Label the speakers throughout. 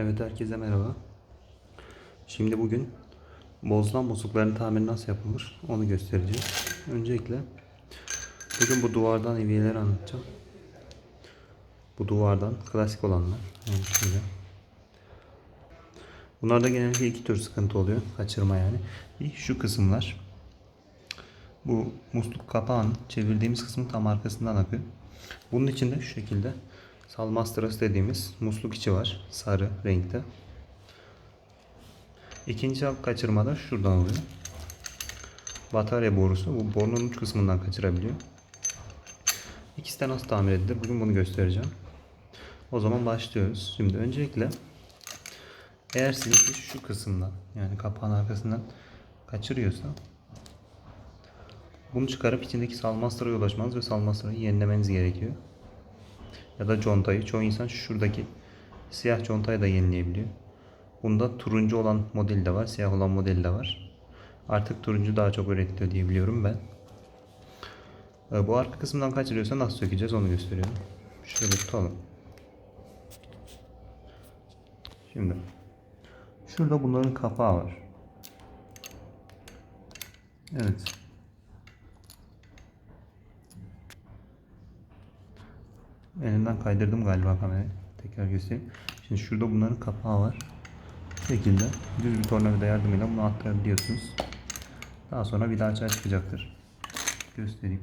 Speaker 1: Evet herkese merhaba. Şimdi bugün bozulan muslukların tamiri nasıl yapılır onu göstereceğiz. Öncelikle bugün bu duvardan eviyeleri anlatacağım. Bu duvardan klasik olanlar. Yani şöyle. Bunlarda genellikle iki tür sıkıntı oluyor. Kaçırma yani. Bir şu kısımlar. Bu musluk kapağının çevirdiğimiz kısmın tam arkasından akıyor. Bunun içinde şu şekilde salmastras dediğimiz musluk içi var. Sarı renkte. İkinci kaçırmada şuradan oluyor. Batarya borusu bu borunun uç kısmından kaçırabiliyor. İkisi de nasıl tamir edilir? Bugün bunu göstereceğim. O zaman başlıyoruz. Şimdi öncelikle eğer sizinki şu kısımdan yani kapağın arkasından kaçırıyorsa bunu çıkarıp içindeki salmastıra ulaşmanız ve salmastırayı yenilemeniz gerekiyor. Ya da contayı. Çoğu insan şuradaki siyah contayı da yenileyebiliyor. Bunda turuncu olan model de var, siyah olan model de var. Artık turuncu daha çok üretiliyor diye biliyorum ben. Ee, Bu arka kısımdan kaçırıyorsa nasıl sökeceğiz onu gösteriyorum. Şöyle tutalım. Şimdi şurada bunların kapağı var. Evet. Elimden kaydırdım galiba kamerayı. Tekrar göstereyim. Şimdi şurada bunların kapağı var. Bu şekilde düz bir tornavida yardımıyla bunu attırabiliyorsunuz. Daha sonra bir daha açığa çıkacaktır. Göstereyim.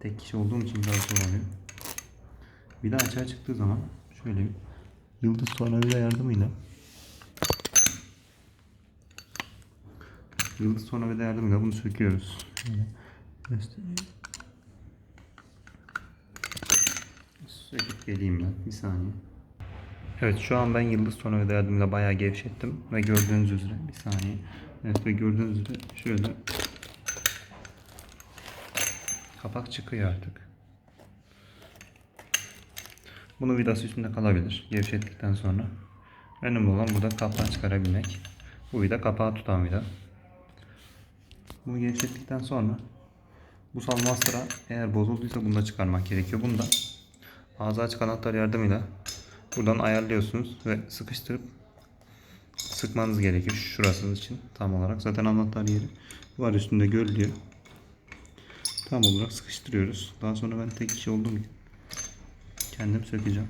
Speaker 1: Tek kişi olduğum için biraz zor oluyor. Bir daha açığa çıktığı zaman şöyle bir yıldız tornavida yardımıyla yıldız tornavida yardımıyla bunu söküyoruz. Göstereyim. Söküp geleyim ben. Bir saniye. Evet şu an ben yıldız tornavida yardımıyla bayağı gevşettim. Ve gördüğünüz üzere bir saniye. Evet ve gördüğünüz üzere şöyle kapak çıkıyor artık. Bunu vidası üstünde kalabilir. Gevşettikten sonra. Önemli olan burada kapağı çıkarabilmek. Bu vida kapağı tutan vida. Bunu gevşettikten sonra bu salmastıra eğer bozulduysa bunu da çıkarmak gerekiyor. Bunu da ağzı açık anahtar yardımıyla buradan ayarlıyorsunuz ve sıkıştırıp sıkmanız gerekiyor şurası için tam olarak. Zaten anahtar yeri var üstünde görülüyor. Tam olarak sıkıştırıyoruz. Daha sonra ben tek kişi olduğum için kendim sökeceğim.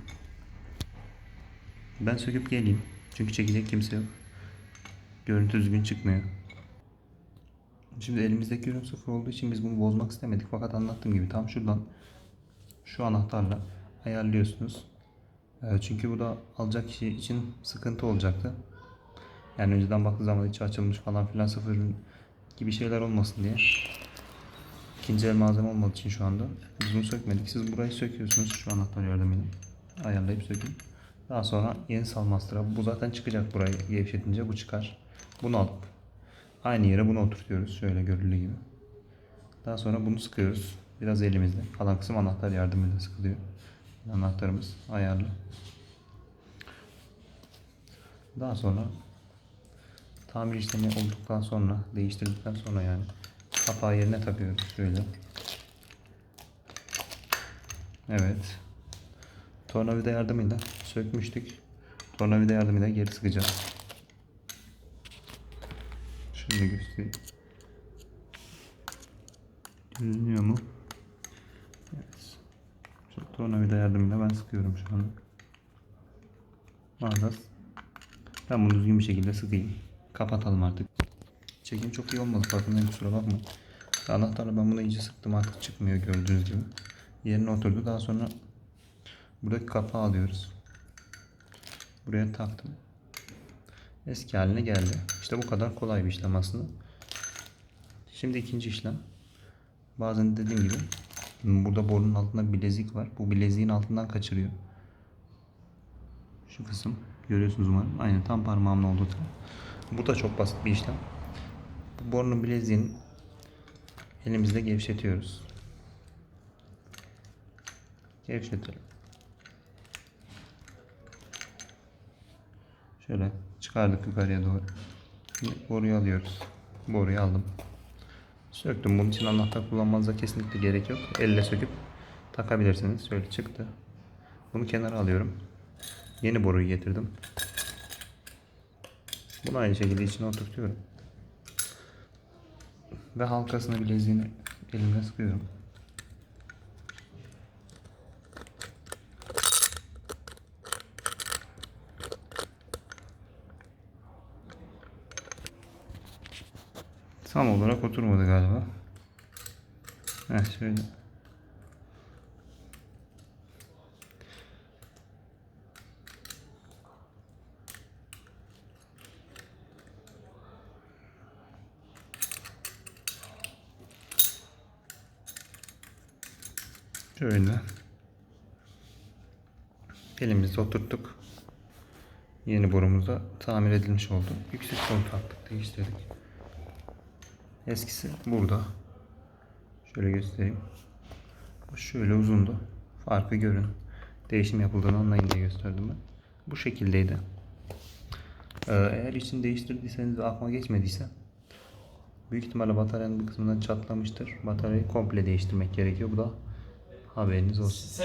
Speaker 1: Ben söküp geleyim. Çünkü çekecek kimse yok. Görüntü düzgün çıkmıyor. Şimdi elimizdeki ürün sıfır olduğu için biz bunu bozmak istemedik. Fakat anlattığım gibi tam şuradan şu anahtarla ayarlıyorsunuz. Ee, Çünkü bu da alacak kişi için sıkıntı olacaktı. Yani önceden baktığı zaman içi açılmış falan filan sıfır gibi şeyler olmasın diye. İkinci el malzeme olmadığı için şu anda biz bunu sökmedik. Siz burayı söküyorsunuz şu anahtar yardımıyla. Ayarlayıp sökün. Daha sonra yeni salmastıra. Bu zaten çıkacak burayı gevşetince bu çıkar. Bunu alıp aynı yere bunu oturtuyoruz. Şöyle görüldüğü gibi. Daha sonra bunu sıkıyoruz. Biraz elimizde. Kalan kısım anahtar yardımıyla sıkılıyor. Anahtarımız ayarlı. Daha sonra tamir işlemi olduktan sonra değiştirdikten sonra yani kapağı yerine takıyoruz şöyle. Evet. Tornavida yardımıyla sökmüştük. Tornavida yardımıyla geri sıkacağız. Şöyle göstereyim. Görünüyor mu? Tornavida yardımıyla ben sıkıyorum şu anda. Makas. Ben bunu düzgün bir şekilde sıkayım. Kapatalım artık. Çekim çok iyi olmadı farkındayım kusura bakmayın. Anahtarla ben bunu iyice sıktım artık çıkmıyor gördüğünüz gibi. Yerine oturdu. Daha sonra buradaki kapağı alıyoruz. Buraya taktım. Eski haline geldi. İşte bu kadar kolay bir işlem aslında. Şimdi ikinci işlem. Bazen dediğim gibi burada borunun altında bilezik var. Bu bileziğin altından kaçırıyor. Şu kısım görüyorsunuz umarım. Aynen tam parmağımın olduğu taraf. Bu da çok basit bir işlem. Bu borunun bileziğini elimizde gevşetiyoruz. Gevşetelim. Şöyle çıkardık yukarıya doğru. Şimdi boruyu alıyoruz. Boruyu aldım. Söktüm. Bunun için anahtar kullanmanıza kesinlikle gerek yok. Elle söküp takabilirsiniz. Şöyle çıktı. Bunu kenara alıyorum. Yeni boruyu getirdim. Bunu aynı şekilde içine oturtuyorum. Ve halkasını bileziğini elimle sıkıyorum. Tam olarak oturmadı galiba. Heh şöyle. Şöyle. Elimizde oturttuk. Yeni borumuz tamir edilmiş oldu. Yüksek boru taktık, değiştirdik. Eskisi burada. Şöyle göstereyim. Bu şöyle uzundu. Farkı görün. Değişim yapıldığını anlayın diye gösterdim ben. Bu şekildeydi. Ee, eğer için değiştirdiyseniz ve aklıma geçmediyse büyük ihtimalle bataryanın bir kısmından çatlamıştır. Bataryayı komple değiştirmek gerekiyor. Bu da haberiniz olsun.